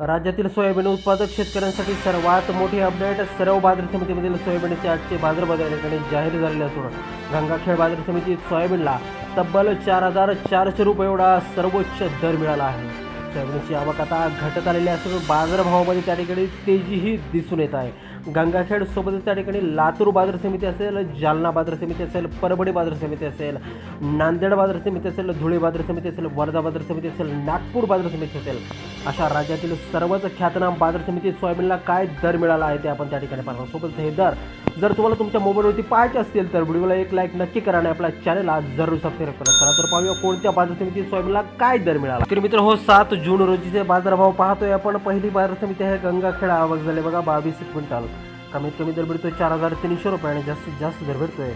राज्यातील सोयाबीन उत्पादक शेतकऱ्यांसाठी सर्वात मोठी अपडेट सर्व बाजार समितीमधील सोयाबीनचे आजचे बाजार या ठिकाणी जाहीर झालेले असून गंगाखेड बाजार समितीत सोयाबीनला तब्बल चार हजार चारशे रुपये एवढा सर्वोच्च दर मिळाला आहे. सोयाबीनची आवक आता घटत आलेली असून बाजारभावामध्ये त्या ठिकाणी तेजीही दिसून येत आहे. गंगाखेड सोबतच त्या ठिकाणी लातूर बाजार समिती असेल जालना बाजार समिती असेल परभणी बाजार समिती असेल नांदेड बाजार समिती असेल धुळे बाजार समिती असेल वर्धा बाजार समिती असेल नागपूर बाजार समिती असेल अशा राज्यातील सर्वच ख्यातनाम बाजार समिती सोयाबीनला काय दर मिळाला आहे ते आपण त्या ठिकाणी पाहणार सोबत हे दर जर तुम्हाला तुमच्या मोबाईलवरती पाहायचे असतील तर व्हिडिओला एक लाईक नक्की करा आणि आपल्या चॅनलला जरूर सबस्क्राईब करा. चला तर पाहूया कोणत्या बाजार समिती सोयाबीनला काय दर मिळाला. तर मित्र हो सात जून रोजीचे बाजारभाव पाहतोय आपण. पहिली बाजार समिती आहे गंगाखेडा. आवक झाले बघा बावीस क्विंटल. कमीत कमी दर भेटतोय चार हजार तीनशे रुपये आणि जास्तीत जास्त दर भेटतोय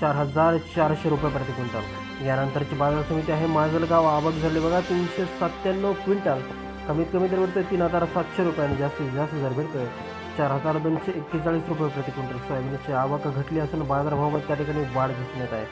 चार हजार चारशे रुपये प्रति क्विंटल. यानंतरची बाजार समिती आहे माजलगाव. आवक झाली बघा तीनशे सत्त्याण्णव क्विंटल. कमीत कमी दर भेटतोय तीन हजार सातशे रुपये आणि जास्तीत जास्त दर भेटतोय चार हजार दोनशे एक्केचाळीस रुपये प्रति क्विंटल सोयाबीनची आवक घटली असून बाजारभावात त्या ठिकाणी वाढ दिसून येत आहे.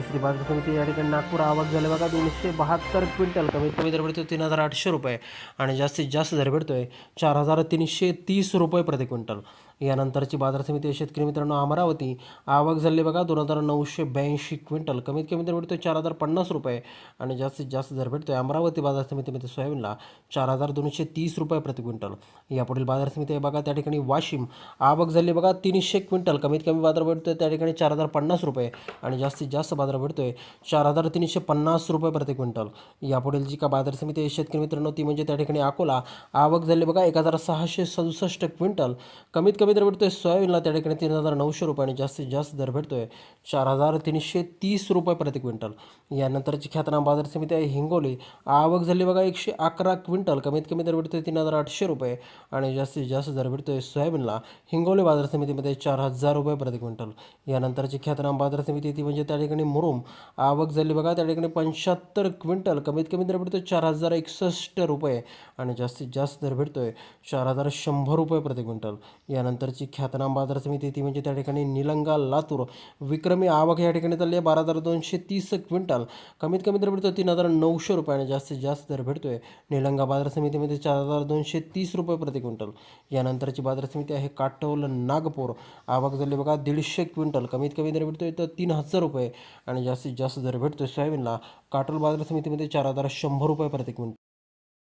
तिसरी बाजार समिती या ठिकाणी नागपूर आवक झाले. बघा दोनशे बहात्तर क्विंटल कमीत कमी दर भेटतो तीन हजार आठशे रुपये. आणि जास्तीत जास्त दर भेटतो आहे चार हजार तीनशे तीस रुपये प्रति क्विंटल. यानंतरची बाजार समिती शेतकरी मित्रांनो अमरावती आवक झाली बघा दोन हजार नऊशे ब्याऐंशी क्विंटल. कमीत कमी दर भेटतो चार हजार पन्नास रुपये. आणि जास्तीत जास्त दर भेटतो आहे अमरावती बाजार समितीमध्ये सोयाबीनला चार हजार दोनशे तीस रुपये प्रति क्विंटल. यापुढील बाजार समिती आहे बघा त्या ठिकाणी वाशिम आवक झाली बघा तीनशे क्विंटल. कमीत कमी बाजार भेटतो त्या ठिकाणी चार हजार पन्नास रुपये. आणि जास्तीत जास्त बाजार भेटतोय. चार हजार तीनशे पन्नास रुपये प्रति क्विंटल. यापुढील जी का बाजार समिती आहे शेतकरी मित्रांनो ती म्हणजे त्या ठिकाणी अकोला. आवक झाली बघा एक हजार सहाशे सदुसष्ट क्विंटल. कमीत कमी दर भेटतोय सोयाबीनला त्या ठिकाणी तीन हजार नऊशे रुपये आणि जास्तीत जास्त दर भेटतोय चार हजार तीनशे तीस रुपये प्रति क्विंटल. यानंतरची ख्यातनाम बाजार समिती आहे हिंगोली. आवक झाली बघा एकशे अकरा क्विंटल. कमीत कमी दर भेटतोय तीन हजार आठशे रुपये आणि जास्तीत जास्त दर भेटतोय सोयाबीनला. हिंगोली बाजार समितीमध्ये चार हजार रुपये प्रति क्विंटल. यानंतरची ख्यातनाम बाजार समिती ती म्हणजे त्या ठिकाणी मुरुम. आवक झाली बघा त्या ठिकाणी पंच्याहत्तर क्विंटल. कमीत कमी दर भेटतो चार हजार एकसष्ट रुपये. आणि जास्तीत जास्त दर भेटतो आहे चार हजार शंभर रुपये प्रति क्विंटल. यानंतरची ख्यातनाम बाजार समिती ती म्हणजे त्या ठिकाणी निलंगा लातूर. विक्रमी आवक या ठिकाणी चालली आहे बारा हजार दोनशे तीस क्विंटल. कमीत कमी दर भेटतो तीन हजार नऊशे रुपये आणि जास्तीत जास्त दर भेटतो आहे निलंगा बाजार समितीमध्ये चार हजार दोनशे तीस रुपये प्रति क्विंटल. यानंतरची बाजार समिती आहे काटोल नागपूर. आवक झाली बघा दीडशे क्विंटल. कमीत कमी दर भेटतो आहे तर तीन हजार रुपये. आणि जास्तीत जास्त दर भेटतो सोयाबीनला. काटोल बाजार समितीमध्ये चार हजार शंभर रुपये प्रति क्विंटल.